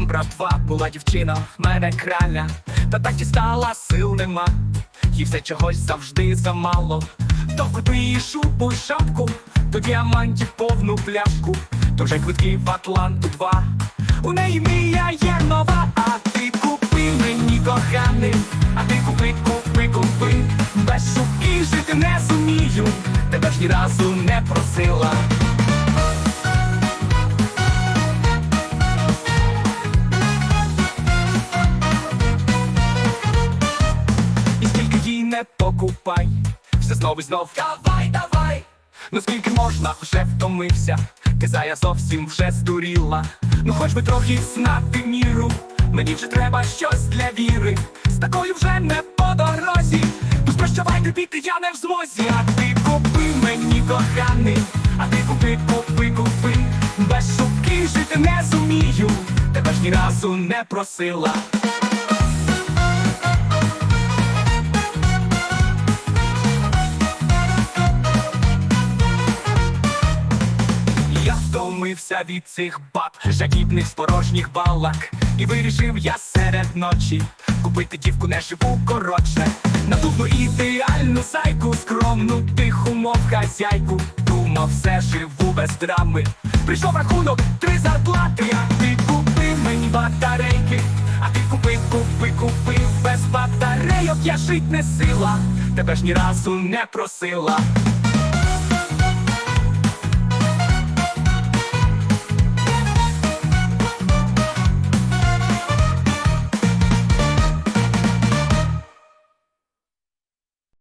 братва, була дівчина, в мене краля, та так і стала, сил нема, їй все чогось завжди замало. То купи їй шубу, й шапку, то діамантів повну пляшку, то вже квитки в Атланту два. У неї мрія є нова, а ти купи мені коханий, а ти купи, купи, купи, без шубки жити не зумію, тебе ж ні разу не просила. Не покупай, все знов і знов давай, давай. Ну скільки можна, вже втомився, Кизая зовсім вже здуріла. Ну хоч би трохи знати міру, мені вже треба щось для віри. З такою вже не по дорозі. Тож прощавай, терпіти я не в змозі. А ти купи мені коханий, а ти купи, купи, купи. Без шубки жити не зумію, тебе ж ні разу не просила. Втомився від цих баб, жадібних з порожніх балак, і вирішив я серед ночі купити дівку не живу коротше. Надувну ідеальну сайку, скромну, тиху, мов хазяйку. Думав, все живу без драми. Прийшов рахунок, три зарплати, а ти купи мені батарейки, а ти купи, купи, купи без батарейок, я жить не сила, тебе ж ні разу не просила.